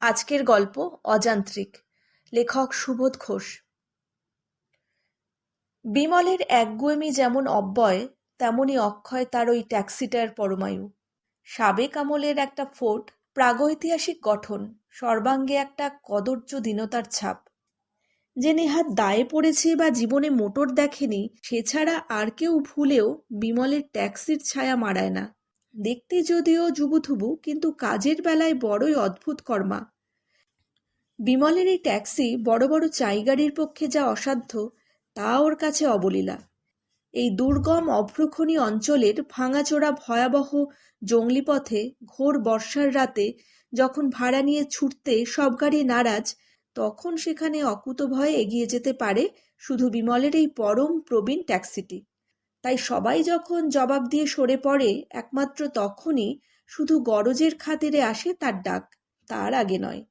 আজকের গল্প অযান্ত্রিক। লেখক সুবোধ ঘোষ। বিমলের একগুয়েমি যেমন অব্যয়, তেমনি অক্ষয় তার ওই ট্যাক্সিটার পরমায়ু। সাবেক আমলের একটা ফোর্ট প্রাগৈতিহাসিক গঠন, সর্বাঙ্গে একটা কদর্য দীনতার ছাপ। যে নেহাত দায়ে পড়েছে বা জীবনে মোটর দেখেনি, সে ছাড়া আর কেউ ভুলেও বিমলের ট্যাক্সির ছায়া মারায় না। দেখতে যদিও যুবুথুবু কিন্তু কাজের বেলায় বড়ই অদ্ভুত কর্মা। বিমলের এই ট্যাক্সি বড় বড় চাই গাড়ির পক্ষে যা অসাধ্য, তা ওর কাছে অবলীলা। এই দুর্গম অভ্রখনি অঞ্চলের ভাঙাচোরা ভয়াবহ জঙ্গলি পথে ঘোর বর্ষার রাতে যখন ভাড়া নিয়ে ছুটতে সব গাড়ি নারাজ, তখন সেখানে অকুতভয়ে এগিয়ে যেতে পারে শুধু বিমলের এই পরম প্রবীণ ট্যাক্সিটি। তাই সবাই যখন জবাব দিয়ে সরে পড়ে, একমাত্র তখনই শুধু গরজের খাতিরে আসে তার ডাক, তার আগে নয়।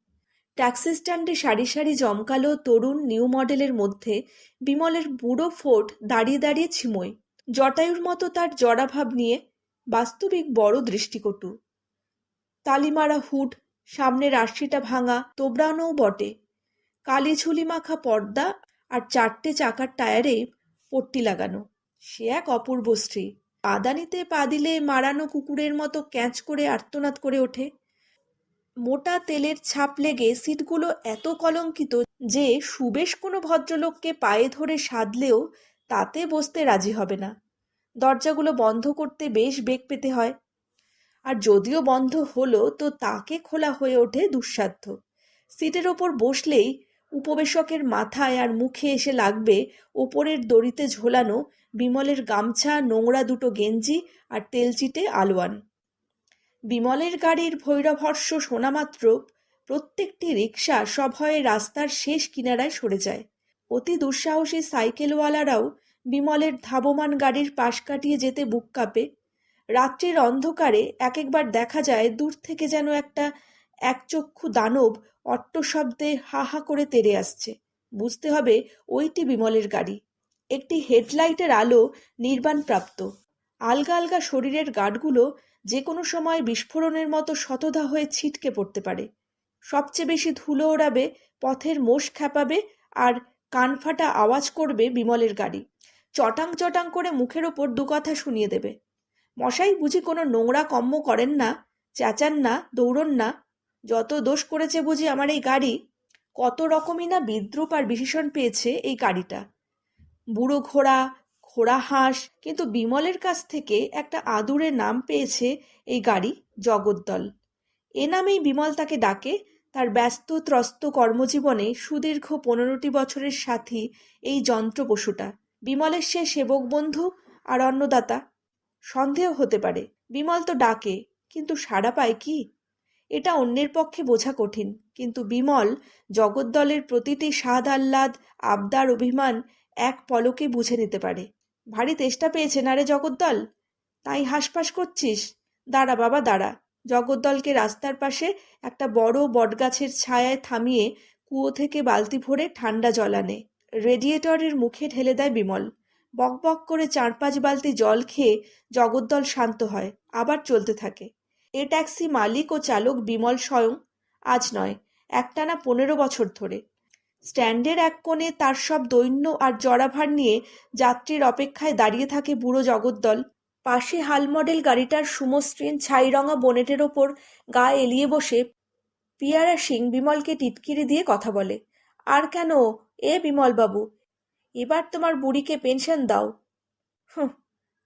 ট্যাক্সি স্ট্যান্ডে সারি সারি জমকালো তরুণ নিউ মডেলের মধ্যে বিমলের বুড়ো ফোর্ট দাঁড়িয়ে দাঁড়িয়ে ছিমোয়। জটায়ুর মতো তার জড়াভাব নিয়ে বাস্তবিক বড় দৃষ্টিকটু। তালিমারা হুড সামনের আশিটা ভাঙা, তোবড়ানোও বটে। কালি ঝুলি মাখা পর্দা আর চারটে চাকার টায়ারে পট্টি লাগানো। সে এক অপূর্ব স্ত্রী। পাদানিতে পা দিলে মারানো কুকুরের মতো ক্যাঁচ করে আর্তনাদ করে ওঠে। মোটা তেলের ছাপ লেগে সিটগুলো এত কলঙ্কিত যে সুবেশ কোনো ভদ্রলোককে পায়ে ধরে সাধলেও তাতে বসতে রাজি হবে না। দরজাগুলো বন্ধ করতে বেশ বেগ পেতে হয়। আর যদিও বন্ধ হলো তো তাকে খোলা হয়ে ওঠে দুঃসাধ্য। সিটের ওপর বসলেই উপবেশকের মাথায় আর মুখে এসে লাগবে ওপরের দড়িতে ঝোলানো বিমলের গামছা, নোংরা দুটো গেঞ্জি আর তেলচিটে আলোয়ান। বিমলের গাড়ির ভৈরবহর্ষ শোনামাত্র প্রত্যেকটি রিক্সা সভয়ে রাস্তার শেষ কিনারায় সরে যায়। অতি দুঃসাহসী সাইকেলওয়ালারাও বিমলের ধাবমান গাড়ির পাশ কাটিয়ে যেতে বুক কাঁপে। রাত্রির অন্ধকারে এক একবার দেখা যায় দূর থেকে যেন একটা একচক্ষু দানব অট্ট শব্দে হা হা করে তেড়ে আসছে। বুঝতে হবে ওইটি বিমলের গাড়ি। একটি হেডলাইটের আলো নির্বাণপ্রাপ্ত। আলগা আলগা শরীরের গার্ডগুলো যে কোনো সময় বিস্ফোরণের মতো শতধা হয়ে ছিটকে পড়তে পারে। সবচেয়ে বেশি ধুলো ওড়াবে, পথের মোষ খ্যাপাবে আর কানফাটা আওয়াজ করবে বিমলের গাড়ি। চটাং চটাং করে মুখের ওপর দু কথা শুনিয়ে দেবে। মশাই বুঝি কোনো নোংরা কম্ম করেন না, চেঁচান না, দৌড়ন না যত দোষ করেছে বুঝি আমার এই গাড়ি, কত রকমই না বিদ্রুপ আর বিশেষণ পেয়েছে এই গাড়িটা। বুড়ো ঘোড়া ঘোড়া হাঁস, কিন্তু বিমলের কাছ থেকে একটা আদুরে নাম পেয়েছে এই গাড়ি, জগদ্দল। এ নামেই বিমল তাকে ডাকে। তার ব্যস্ত, ত্রস্ত কর্মজীবনে সুদীর্ঘ পনেরোটি বছরের সাথী এই যন্ত্র পশুটা। বিমলের সে সেবক বন্ধু আর অন্নদাতা। সন্দেহ হতে পারে। বিমল তো ডাকে, কিন্তু সাড়া পায় কি? এটা অন্যের পক্ষে বোঝা কঠিন। কিন্তু বিমল, জগদ্দলের প্রতিটি স্বাদ আহ্লাদ আবদার, অভিমান এক পলকে বুঝে নিতে পারে। ভারী তেষ্টা পেয়েছে না রে জগদ্দল? তাই হাসপাস করছিস? দাঁড়া বাবা, দাঁড়া। জগদ্দলকে রাস্তার পাশে একটা বড় বটগাছের ছায়ায় থামিয়ে কুয়ো থেকে বালতি ভরে ঠান্ডা জল আনে। রেডিয়েটরের মুখে ঢেলে দেয় বিমল। বক বক করে চার পাঁচ বালতি জল খেয়ে জগদ্দল শান্ত হয়, আবার চলতে থাকে। এ ট্যাক্সি মালিক ও চালক বিমল স্বয়ং, আজ নয়, একটানা পনেরো বছর ধরে। স্ট্যান্ডের এক কোণে তার সব দৈন্য আর জরাভার নিয়ে যাত্রীর অপেক্ষায় দাঁড়িয়ে থাকে বুড়ো জগদ্দল। পাশে হাল মডেল গাড়িটার সুমসৃণ ছাইরঙা বনেটের ওপর গা এলিয়ে বসে পিয়ারা সিং বিমলকে টিটকিরি দিয়ে কথা বলে, আর কেন? এ বিমলবাবু, এবার তোমার বুড়িকে পেনশন দাও। হুঁ,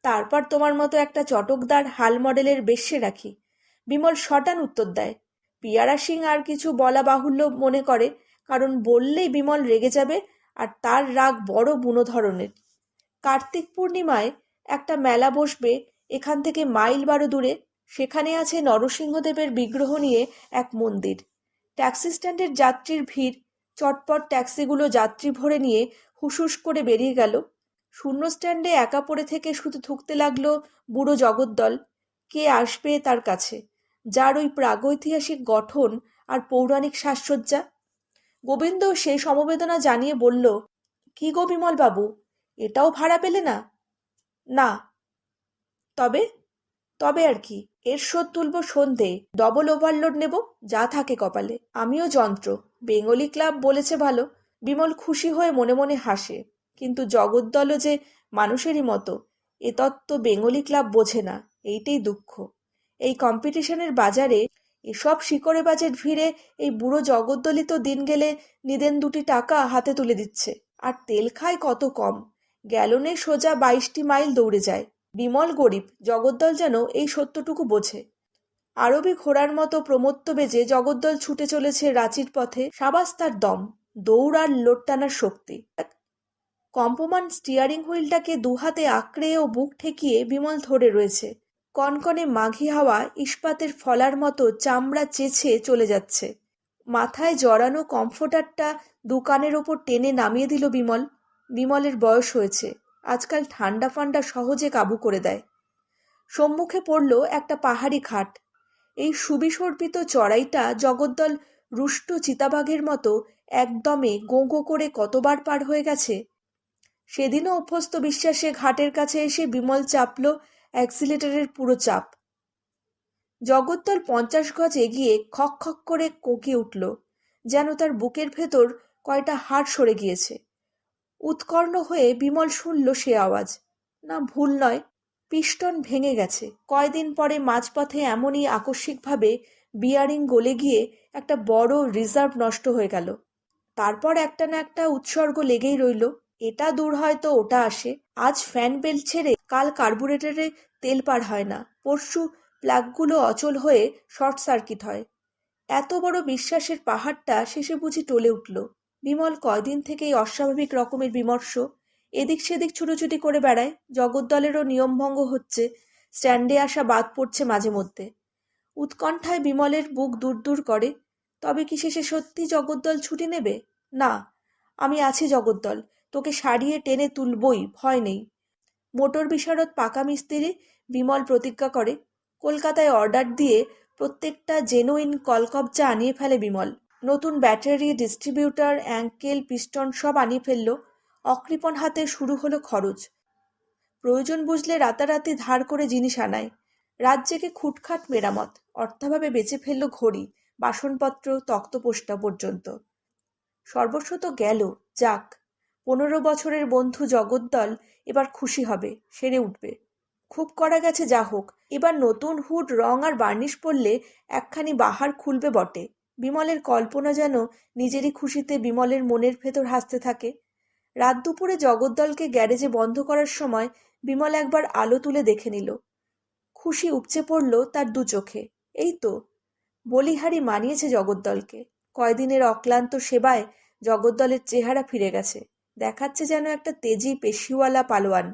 তারপর তোমার মতো একটা চটকদার হাল মডেলের বেশ্যে রাখি। বিমল শটান উত্তর দেয়। পিয়ারা সিং আর কিছু বলা বাহুল্য মনে করে, কারণ বললেই বিমল রেগে যাবে আর তার রাগ বড় বুনো ধরনের কার্তিক পূর্ণিমায় একটা মেলা বসবে এখান থেকে মাইল বারো দূরে, সেখানে আছে নরসিংহদেবের বিগ্রহ নিয়ে এক মন্দির। ট্যাক্সি স্ট্যান্ডের যাত্রীর ভিড়, চটপট ট্যাক্সিগুলো যাত্রী ভরে নিয়ে হুসুস করে বেরিয়ে গেল। শূন্য স্ট্যান্ডে একা পড়ে থেকে শুধু থুকতে লাগল বুড়ো জগদ্দল, কে আসবে তার কাছে? যার ওই প্রাগৈতিহাসিক গঠন আর পৌরাণিক সাজসজ্জা? গোবিন্দ সেই সমবেদনা জানিয়ে বলল, কি গো বিমল বাবু, এটাও ভাড়া পেলে না? না। তবে? তবে আর কি, এর শোধ তুলব সন্ধে ডবল ওভারলোড নেব, যা থাকে কপালে। আমিও যন্ত্র, বেঙ্গলি ক্লাব বলেছে ভালো। বিমল খুশি হয়ে মনে মনে হাসে, কিন্তু জগদ্দলও যে মানুষেরই মতো, এ তত্ত্ব বেঙ্গলি ক্লাব বোঝে না, এইটাই দুঃখ। এই কম্পিটিশনের বাজারে এসব শিকড়ে বাজেট ভিড়ে এই বুড়ো জগদ্দলিত দিন গেলে নিদেন দুটি টাকা হাতে তুলে দিচ্ছে। আর তেল খায় কত কম? গ্যালনে সোজা বাইশটি মাইল দৌড়ে যায়। বিমল গরিব, জগদ্দল যেন এই সত্যটুকু বোঝে। আরবি ঘোড়ার মতো প্রমত্ত বেজে জগদ্দল ছুটে চলেছে রাঁচির পথে সাবাস তার দম, দৌড় আর লোট টানার শক্তি। কম্পমান স্টিয়ারিং হুইলটাকে দুহাতে আঁকড়ে ও বুক ঠেকিয়ে বিমল ধরে রয়েছে। কনকনে মাঘি হাওয়া ইস্পাতের ফলার মতো চামড়া চেছে চলে যাচ্ছে। মাথায় জড়ানো কমফোর্টারটা দোকানের ওপর টেনে নামিয়ে দিল বিমল। বিমলের বয়স হয়েছে, আজকাল ঠান্ডা ফান্ডা সহজে কাবু করে দেয়। সম্মুখে পড়ল একটা পাহাড়ি ঘাট এই সুবিসর্পিত চড়াইটা জগদ্দল রুষ্ট চিতাবাঘের মতো একদমে গোঁ গোঁ করে কতবার পার হয়ে গেছে? সেদিনও অভ্যস্ত বিশ্বাসে ঘাটের কাছে এসে বিমল চাপল অ্যাক্সিলেটারের পুরো চাপ। জগদ্দল পঞ্চাশ গজ এগিয়ে খক খক করে কোঁকে উঠল, যেন তার বুকের ভেতর কয়টা হাড় সরে গিয়েছে। উৎকর্ণ হয়ে বিমল শুনল সে আওয়াজ। না, ভুল নয়, পিস্টন ভেঙে গেছে। কয়দিন পরে মাঝপথে এমনই আকস্মিকভাবে বিয়ারিং গলে গিয়ে একটা বড় রিজার্ভ নষ্ট হয়ে গেল। তারপর একটা না একটা উৎসর্গ লেগেই রইল। এটা দূর হয়তো ওটা আসে। আজ ফ্যান বেল্ট ছেড়ে কাল কার্বুরেটরে তেল পার হয় না। পরশু প্লাগগুলো অচল হয়ে শর্ট সার্কিট হয়। এত বড় বিশ্বাসের পাহাড়টা শেষে বুঝি টলে উঠল। বিমল কয়দিন থেকেই অস্বাভাবিক রকমের বিমর্ষ। এদিক সেদিক ছুটোছুটি করে বেড়ায়। জগদ্দলেরও নিয়মভঙ্গ হচ্ছে। স্ট্যান্ডে আসা বাদ পড়ছে মাঝে মধ্যে। উৎকণ্ঠায় বিমলের বুক দূর দূর করে। তবে কি শেষে সত্যি জগদ্দল ছুটি নেবে? না, আমি আছি জগদ্দল তোকে সারিয়ে টেনে তুলবই, ভয় নেই। মোটর বিশারদ পাকা মিস্ত্রি বিমল প্রতিজ্ঞা করে, কলকাতায় অর্ডার দিয়ে প্রত্যেকটা জেনুইন কলকবজা আনিয়ে ফেলে বিমল। নতুন ব্যাটারি ডিস্ট্রিবিউটার অ্যাঙ্কেল পিস্টন সব আনিয়ে ফেলল। অকৃপণ হাতে শুরু হলো খরচ। প্রয়োজন বুঝলে রাতারাতি ধার করে জিনিস আনায়। রাত খুটখাট মেরামত। অর্থাভাবে বেঁচে ফেলল ঘড়ি, বাসনপত্র, তক্তপোষ্টা পর্যন্ত। সর্বস্ব তো গেল, যাক। পনেরো বছরের বন্ধু জগদ্দল এবার খুশি হবে, সেরে উঠবে। খুব করা গেছে যা হোক, এবার নতুন হুড, রং আর বার্নিশ পরলে একখানি বাহার খুলবে বটে। বিমলের কল্পনা যেন নিজেরই খুশিতে বিমলের মনের ভেতর হাসতে থাকে। রাত দুপুরে জগদ্দলকে গ্যারেজে বন্ধ করার সময় বিমল একবার আলো তুলে দেখে নিল। খুশি উপচে পড়ল তার দু চোখে। এই তো, বলিহারি মানিয়েছে জগদ্দলকে। কয়দিনের অক্লান্ত সেবায় জগদ্দলের চেহারা ফিরে গেছে। দেখাচ্ছে যেন একটা তেজি পেশিওয়ালা পালোয়ান।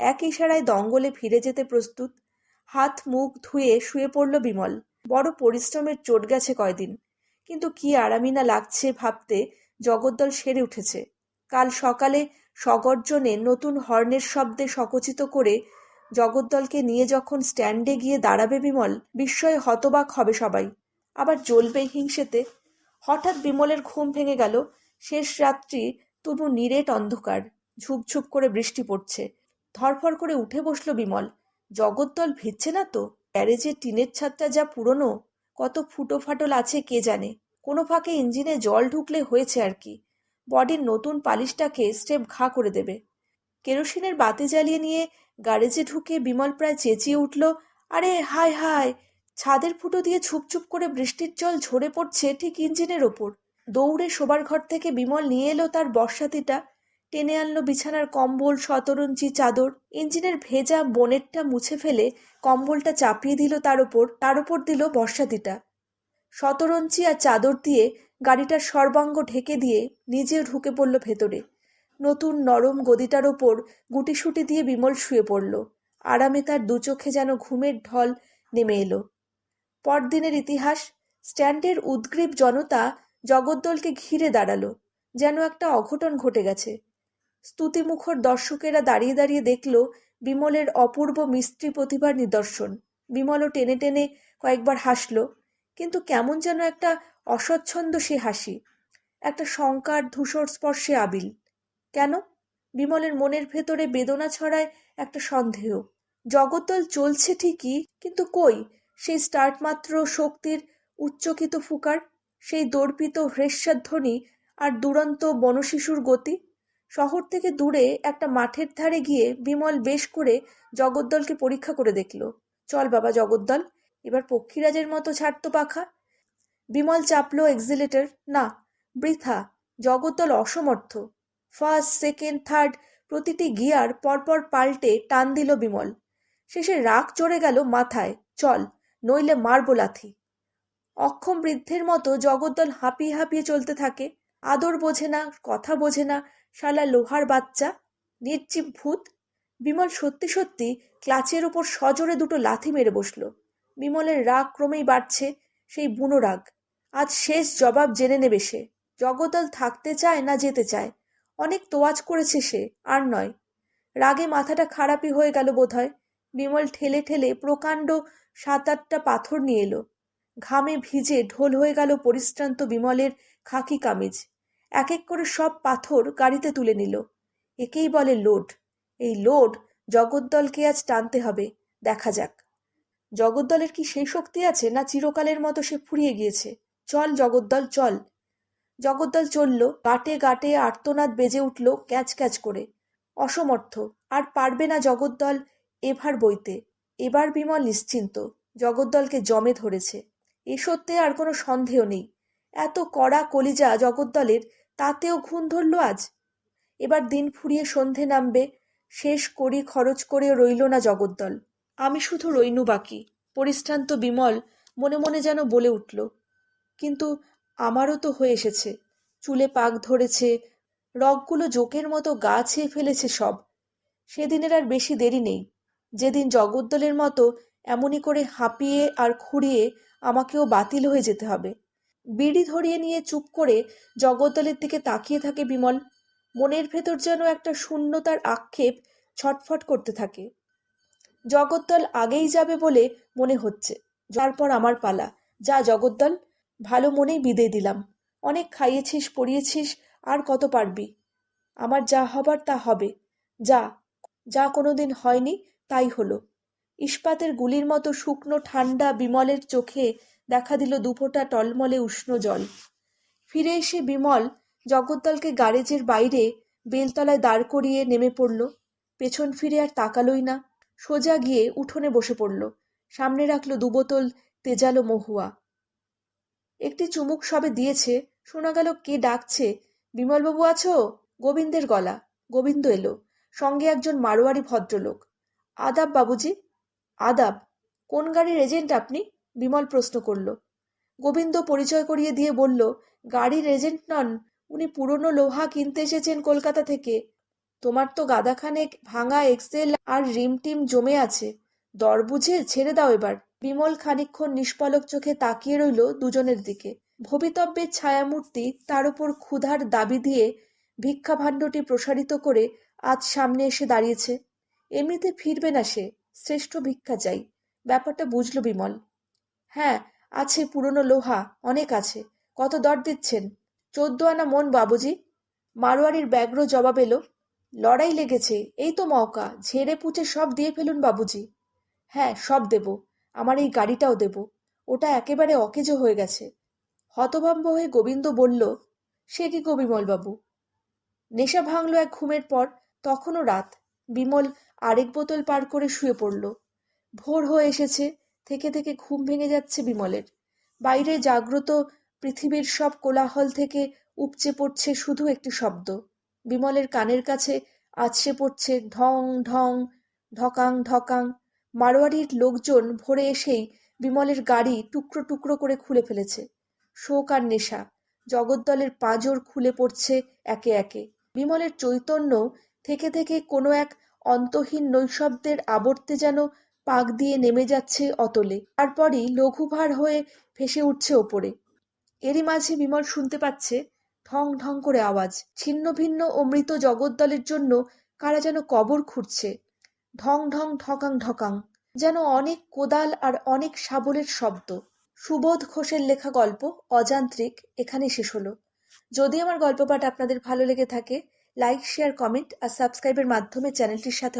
এক ইশারায় দঙ্গলে ফিরে যেতে প্রস্তুত, হাত মুখ ধুয়ে শুয়ে পড়ল বিমল। বড় পরিশ্রমের চোট গেছে কয়দিন, কিন্তু কি আরামি না লাগছে ভাবতে জগদ্দল সেরে উঠেছে। কাল সকালে সগর্জনে নতুন হর্নের শব্দে সকচিত করে জগদ্দলকে নিয়ে যখন স্ট্যান্ডে গিয়ে দাঁড়াবে বিমল, বিস্ময়ে হতবাক হবে সবাই। আবার জ্বলবে হিংসেতে। হঠাৎ বিমলের ঘুম ভেঙে গেল। শেষ রাত্রি তবু নিরেট অন্ধকার, ঝুপঝুপ করে বৃষ্টি পড়ছে। ধরফর করে উঠে বসল বিমল। জগদ্দল ভিজছে না তো? গ্যারেজের টিনের ছাদটা যা পুরনো, কত ফুটো ফাটল আছে কে জানে? কোনো ফাঁকে ইঞ্জিনে জল ঢুকলে হয়েছে আর কি। বডির নতুন পালিশটাকে স্টেপ ঘা করে দেবে। কেরোসিনের বাতি জ্বালিয়ে নিয়ে গ্যারেজে ঢুকে বিমল প্রায় চেঁচিয়ে উঠল, আরে, হায় হায়! ছাদের ফুটো দিয়ে ছুপ ছুপছুপ করে বৃষ্টির জল ঝরে পড়ছে ঠিক ইঞ্জিনের ওপর। দৌড়ে শোবার ঘর থেকে বিমল নিয়ে এলো তার বর্ষাতিটা। টেনে আনলো বিছানার কম্বল শতরঞ্চি চাদর। ইঞ্জিনের ভেজা বনেটটা মুছে ফেলে কম্বলটা চাপিয়ে দিল তার ওপর তার ওপর দিল বর্ষাতিটা। শতরঞ্চি আর চাদর দিয়ে গাড়িটার সর্বাঙ্গ ঢেকে দিয়ে নিজেও ঢুকে পড়ল ভেতরে। নতুন নরম গদিটার ওপর গুটিসুটি দিয়ে বিমল শুয়ে পড়ল। আরামে তার দু চোখে যেন ঘুমের ঢল নেমে এলো। পরদিনের ইতিহাস, স্ট্যান্ডের উদ্গ্রীব জনতা জগদ্দলকে ঘিরে দাঁড়াল, যেন একটা অঘটন ঘটে গেছে। স্তুতিমুখর দর্শকেরা দাঁড়িয়ে দাঁড়িয়ে দেখল বিমলের অপূর্ব মিস্ত্রি প্রতিভার নিদর্শন। বিমলও টেনে টেনে কয়েকবার হাসল, কিন্তু কেমন যেন একটা অস্বচ্ছন্দ সে হাসি, একটা শঙ্কার ধূসর স্পর্শে আবিল। কেন? বিমলের মনের ভেতরে বেদনা ছড়ায় একটা সন্দেহ। জগদ্দল চলছে ঠিকই, কিন্তু কই? সেই স্টার্ট মাত্র শক্তির উচ্চকিত ফুকার? সেই দর্পিত হ্রেস্বাধ্বনি আর দুরন্ত বনশিশুর গতি? শহর থেকে দূরে একটা মাঠের ধারে গিয়ে বিমল বেশ করে জগদ্দলকে পরীক্ষা করে দেখল। চল বাবা জগদ্দল, এবার পক্ষীরাজের মতো ছাড়তো পাখা। বিমল চাপলো এক্সিলেটর না, বৃথা, জগদ্দল অসমর্থ। ফার্স্ট সেকেন্ড থার্ড প্রতিটি গিয়ার পরপর পাল্টে টান দিল বিমল। শেষে রাগ চড়ে গেল মাথায়, চল, নইলে মারবো লাথি। অক্ষম বৃদ্ধের মতো জগদ্দল হাঁপিয়ে হাঁপিয়ে চলতে থাকে। আদর বোঝে না, কথা বোঝে না, শালা লোহার বাচ্চা, নির্জীব ভূত। বিমল সত্যি সত্যি ক্লাচের ওপর সজোরে দুটো লাথি মেরে বসল। বিমলের রাগ ক্রমেই বাড়ছে, সেই বুনো রাগ। আজ শেষ জবাব জেনে নেবে সে। জগদ্দল থাকতে চায় না যেতে চায়। অনেক তোয়াজ করেছে সে, আর নয়। রাগে মাথাটা খারাপই হয়ে গেল বোধহয়। বিমল ঠেলে ঠেলে প্রকাণ্ড সাত আটটা পাথর নিয়ে এলো। ঘামে ভিজে ঢোল হয়ে গেল পরিশ্রান্ত বিমলের খাকি কামিজ। এক এক করে সব পাথর গাড়িতে তুলে নিল। একেই বলে লোড। এই লোড জগদ্দলকে আজ টানতে হবে, দেখা যাক। জগদ্দলের কি সেই শক্তি আছে না চিরকালের মতো সে ফুরিয়ে গিয়েছে? চল জগদ্দল চল। জগদ্দল চলল, গাটে গাটে আর্তনাদ বেজে উঠল ক্যাচ ক্যাচ করে। অসমর্থ, আর পারবে না জগদ্দল এভার বইতে। এবার বিমল নিশ্চিন্ত, জগদ্দলকে জমে ধরেছে। এ সত্যে আর কোনো সন্দেহ নেই। এত কড়া কলিজা জগদ্দলের, তাতেও ঘুণ ধরল আজ। এবার দিন ফুরিয়ে সন্ধে নামবে, শেষ করি খরচ করেও রইল না জগদ্দল। আমি শুধু রইনু বাকি, পরিশ্রান্ত বিমল মনে মনে যেন বলে উঠল, কিন্তু আমারও তো হয়ে এসেছে, চুলে পাক ধরেছে, রগগুলো জোকের মতো গা ছেয়ে ফেলেছে সব। সেদিনের আর বেশি দেরি নেই, যেদিন জগদ্দলের মতো এমনই করে হাঁপিয়ে আর খুঁড়িয়ে আমাকেও বাতিল হয়ে যেতে হবে। বিড়ি ধরিয়ে নিয়ে চুপ করে জগদ্দলের দিকে তাকিয়ে থাকে বিমল। মনের ভেতর যেন একটা শূন্যতার আক্ষেপ ছটফট করতে থাকে। জগদ্দল আগেই যাবে বলে মনে হচ্ছে। তারপর আমার পালা। যা জগদ্দল, ভালো মনেই বিদেয় দিলাম। অনেক খাইয়েছিস, পড়িয়েছিস, আর কত পারবি? আমার যা হবার তা হবে। যা যা কোনোদিন হয়নি, তাই হলো। ইস্পাতের গুলির মতো শুকনো, ঠান্ডা, বিমলের চোখে দেখা দিল দুফোঁটা টলমলে উষ্ণ জল। ফিরে এসে বিমল জগদ্দলকে গ্যারেজের বাইরে বেলতলায় দাঁড় করিয়ে নেমে পড়ল। পেছন ফিরে আর তাকালোই না। সোজা গিয়ে উঠোনে বসে পড়ল। সামনে রাখল দুবোতল তেজালো মহুয়া। একটি চুমুক সবে দিয়েছে, শোনা গেল কে ডাকছে। বিমলবাবু আছো? গোবিন্দের গলা। গোবিন্দ এলো। সঙ্গে একজন মারোয়ারি ভদ্রলোক। আদাব বাবুজি আদাব, কোন গাড়ির এজেন্ট আপনি? বিমল প্রশ্ন করল। গোবিন্দ পরিচয় করিয়ে দিয়ে বলল, গাড়ির এজেন্ট নন, উনি পুরনো লোহা কিনতে এসেছেন কলকাতা থেকে। তোমার তো গাদাখানেক ভাঙা এক্সেল আর রিম টিম জমে আছে। দর বুঝে ছেড়ে দাও এবার। বিমল খানিক্ষণ নিষ্পলক চোখে তাকিয়ে রইল দুজনের দিকে। ভবিতব্যের ছায়ামূর্তি তার উপর ক্ষুধার দাবি দিয়ে ভিক্ষা ভাণ্ডটি প্রসারিত করে আজ সামনে এসে দাঁড়িয়েছে। এমনিতে ফিরবে না সে। শ্রেষ্ঠ ভিক্ষা চাই। ব্যাপারটা বুঝল বিমল। হ্যাঁ আছে পুরনো লোহা, অনেক আছে। কত দর দিচ্ছেন? চোদ্দ আনা মন, বাবুজি। মারোয়ারির ব্যগ্র জবাব এলো, লড়াই লেগেছে, এই তো মৌকা ঝেড়ে পুচে সব দিয়ে ফেলুন, বাবুজি। হ্যাঁ সব দেব, আমার এই গাড়িটাও দেব। ওটা একেবারে অকেজো হয়ে গেছে। হতভম্ব হয়ে গোবিন্দ বলল, সে কি বিমলবাবু? নেশা ভাঙল এক ঘুমের পর, তখনও রাত। বিমল আরেক বোতল পার করে শুয়ে পড়ল। ভোর হয়ে এসেছে, থেকে থেকে ঘুম ভেঙে যাচ্ছে বিমলের। বাইরে জাগ্রত পৃথিবীর সব কোলাহল থেকে উপচে পড়ছে শুধু একটি শব্দ। বিমলের কানের কাছে আছড়ে পড়ছে ঢং ঢং, ঢকাং ঢকাং। মারোয়ারির লোকজন ভোরে এসেই বিমলের গাড়ি টুকরো টুকরো করে খুলে ফেলেছে। শোক আর নেশা, জগদ্দলের পাঁজর খুলে পড়ছে একে একে। বিমলের চৈতন্য থেকে থেকে কোনো এক অন্তহীন নৈশব্দের আবর্তে যেন পাক দিয়ে নেমে যাচ্ছে অতলে। তারপরই লঘুভার হয়ে ভেসে উঠছে ওপরে। এরই মাঝে বিমল শুনতে পাচ্ছে ঢং ঢং করে আওয়াজ। ছিন্ন ভিন্ন ও মৃত জগদ্দলের জন্য কারা যেন কবর খুঁড়ছে। ঢং ঢং ঢকাং ঢকাং, যেন অনেক কোদাল আর অনেক শাবলের শব্দ। সুবোধ ঘোষের লেখা গল্প অযান্ত্রিক এখানে শেষ হলো। যদি আমার গল্প পাঠ আপনাদের ভালো লেগে থাকে লাইক শেয়ার কমেন্ট আর সাবস্ক্রাইবের মাধ্যমে চ্যানেলটির সাথে